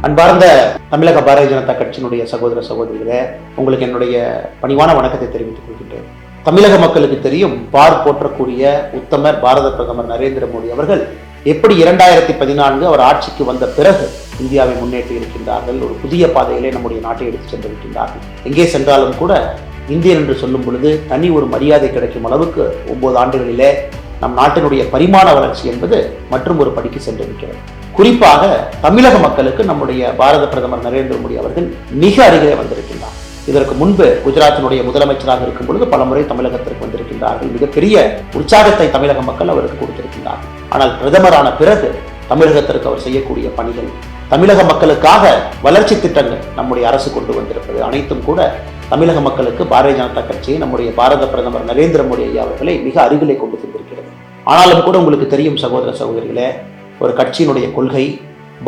அன்பார்ந்த தமிழக பாரதிய ஜனதா கட்சியினுடைய சகோதர சகோதரிகளே உங்களுக்கு என்னுடைய பணிவான வணக்கத்தை தெரிவித்துக் கொள்கின்றேன். தமிழக மக்களுக்கு தெரியும் பார் போற்றக்கூடிய உத்தமர் பாரத பிரதமர் நரேந்திர மோடி அவர்கள் எப்படி இரண்டாயிரத்தி பதினான்கு அவர் ஆட்சிக்கு வந்த பிறகு இந்தியாவை முன்னேற்றி இருக்கின்றார்கள் ஒரு புதிய பாதையிலே நம்முடைய நாட்டை எடுத்து சென்றிருக்கின்றார்கள் எங்கே சென்றாலும் கூட இந்தியன் என்று சொல்லும் பொழுது தனி ஒரு மரியாதை கிடைக்கும் அளவுக்கு ஒன்பது ஆண்டுகளிலே நம் நாட்டினுடைய பரிமாண வளர்ச்சி என்பது மற்றும் ஒரு படிக்கு சென்றிருக்கிறது. குறிப்பாக தமிழக மக்களுக்கு நம்முடைய பாரத பிரதமர் நரேந்திர மோடி அவர்கள் மிக அருகிலே வந்திருக்கின்றார். இதற்கு முன்பு குஜராத்தினுடைய முதலமைச்சராக இருக்கும் பொழுது பலமுறை தமிழகத்திற்கு வந்திருக்கின்றார்கள். மிகப்பெரிய உற்சாகத்தை தமிழக மக்கள் அவருக்கு கொடுத்திருக்கின்றார்கள். ஆனால் பிரதமரான பிறகு தமிழகத்திற்கு அவர் செய்யக்கூடிய பணிகள் தமிழக மக்களுக்காக வளர்ச்சி திட்டங்கள் நம்முடைய அரசு கொண்டு வந்திருப்பது அனைத்தும் கூட தமிழக மக்களுக்கு பாரதிய ஜனதா கட்சியை நம்முடைய பாரத பிரதமர் நரேந்திர மோடி ஐயா அவர்களை மிக அருகிலே கொண்டு சென்றிருக்கிறார் ஆனாலும் கூட உங்களுக்கு தெரியும் சகோதர சகோதரிகளே ஒரு கட்சியினுடைய கொள்கை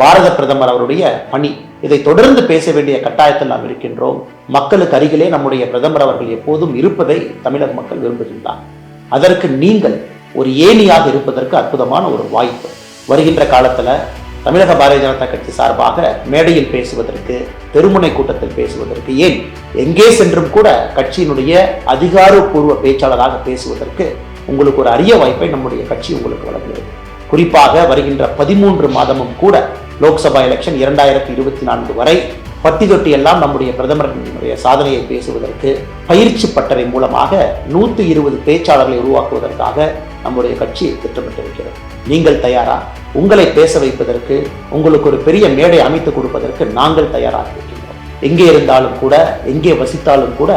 பாரத பிரதமர் அவருடைய பணி. இதை தொடர்ந்து பேச வேண்டிய கட்டாயத்தில் நாம் இருக்கின்றோம். மக்களுக்கு அருகிலே நம்முடைய பிரதமர் அவர்கள் எப்போதும் இருப்பதை தமிழக மக்கள் விரும்புகின்றார். அதற்கு நீங்கள் ஒரு ஏணியாக இருப்பதற்கு அற்புதமான ஒரு வாய்ப்பு. வருகின்ற காலத்தில் தமிழக பாரதிய ஜனதா கட்சி சார்பாக மேடையில் பேசுவதற்கு தெருமுனை கூட்டத்தில் பேசுவதற்கு ஏன்? எங்கே சென்றும் கூட கட்சியினுடைய அதிகாரப்பூர்வ பேச்சாளராக பேசுவதற்கு உங்களுக்கு ஒரு அரிய வாய்ப்பை நம்முடைய கட்சி உங்களுக்கு வழங்குகிறது. குறிப்பாக வருகின்ற பதிமூன்று மாதமும் கூட லோக்சபா எலெக்ஷன் இரண்டாயிரத்தி இருபத்தி நான்கு வரை பட்டி தொட்டி எல்லாம் நம்முடைய பிரதமரினுடைய சாதனையை பேசுவதற்கு பயிற்சி பட்டறை மூலமாக நூற்றி இருபது பேச்சாளர்களை உருவாக்குவதற்காக நம்முடைய கட்சி திட்டமிட்டிருக்கிறது. நீங்கள் தயாரா? உங்களை பேச வைப்பதற்கு உங்களுக்கு ஒரு பெரிய மேடை அமைத்து கொடுப்பதற்கு நாங்கள் தயாராக இருக்கிறோம். எங்கே இருந்தாலும் கூட எங்கே வசித்தாலும் கூட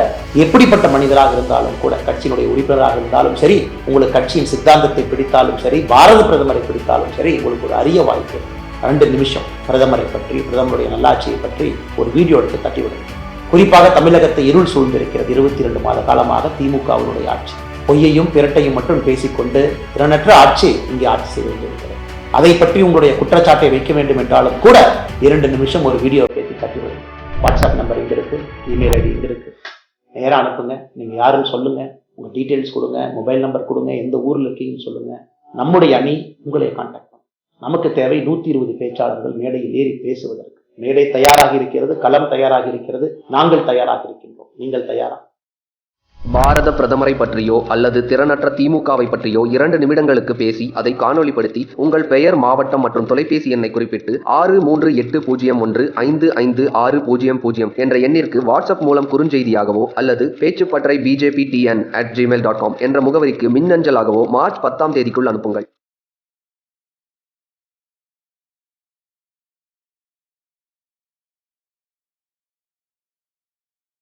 எப்படிப்பட்ட மனிதராக இருந்தாலும் கூட கட்சியினுடைய உறுப்பினராக இருந்தாலும் சரி உங்களுக்கு கட்சியின் சித்தாந்தத்தை பிடித்தாலும் சரி பாரத பிரதமரை பிடித்தாலும் சரி உங்களுக்கு ஒரு அரிய வாய்ப்பு. ரெண்டு நிமிஷம். பிரதமரை பற்றி பிரதமருடைய நல்லாட்சியை பற்றி ஒரு வீடியோ எடுத்து தட்டிவிடுங்க. குறிப்பாக தமிழகத்தை இருள் சூழ்ந்திருக்கிறது இருபத்தி இரண்டு மாத காலமாக திமுகவினுடைய ஆட்சி. பொய்யையும் பிரட்டையும் மட்டும் பேசிக்கொண்டு திறனற்ற ஆட்சி இங்கே ஆட்சி செய்து கொண்டிருக்கிறது. அதை பற்றி உங்களுடைய குற்றச்சாட்டை வைக்க வேண்டும் என்றாலும் கூட இரண்டு நிமிஷம் ஒரு வீடியோ பேசி தட்டிவிடுங்க. வாட்ஸ்அப் நம்பர் இங்கே இருக்குது இமெயில் ஐடி இங்கே இருக்குது நேராக அனுப்புங்க நீங்கள் யாருன்னு சொல்லுங்கள் உங்கள் டீட்டெயில்ஸ் கொடுங்க மொபைல் நம்பர் கொடுங்க எந்த ஊரில் இருக்கீங்கன்னு சொல்லுங்கள் நம்முடைய அணி உங்களை காண்டாக்ட் பண்ணும். நமக்கு தேவை நூற்றி இருபது பேச்சாளர்கள் மேடையில் ஏறி பேசுவதற்கு. மேடை தயாராக இருக்கிறது களம் தயாராக இருக்கிறது நாங்கள் தயாராக இருக்கின்றோம். நீங்கள் தயாரா? பாரத பிரதமரை பற்றியோ அல்லது திறனற்ற திமுகவை பற்றியோ இரண்டு நிமிடங்களுக்கு பேசி அதை காணொளிப்படுத்தி உங்கள் பெயர் மாவட்டம் மற்றும் தொலைபேசி எண்ணை குறிப்பிட்டு ஆறு மூன்று எட்டு பூஜ்ஜியம் ஒன்று ஐந்து ஐந்து ஆறு பூஜ்ஜியம் பூஜ்ஜியம் என்ற எண்ணிற்கு வாட்ஸ்அப் மூலம் குறுஞ்செய்தியாகவோ அல்லது பேச்சுப்பற்றை BJP TN at Gmail dot com என்ற முகவரிக்கு மின்னஞ்சலாகவோ மார்ச் பத்தாம் தேதிக்குள் அனுப்புங்கள்.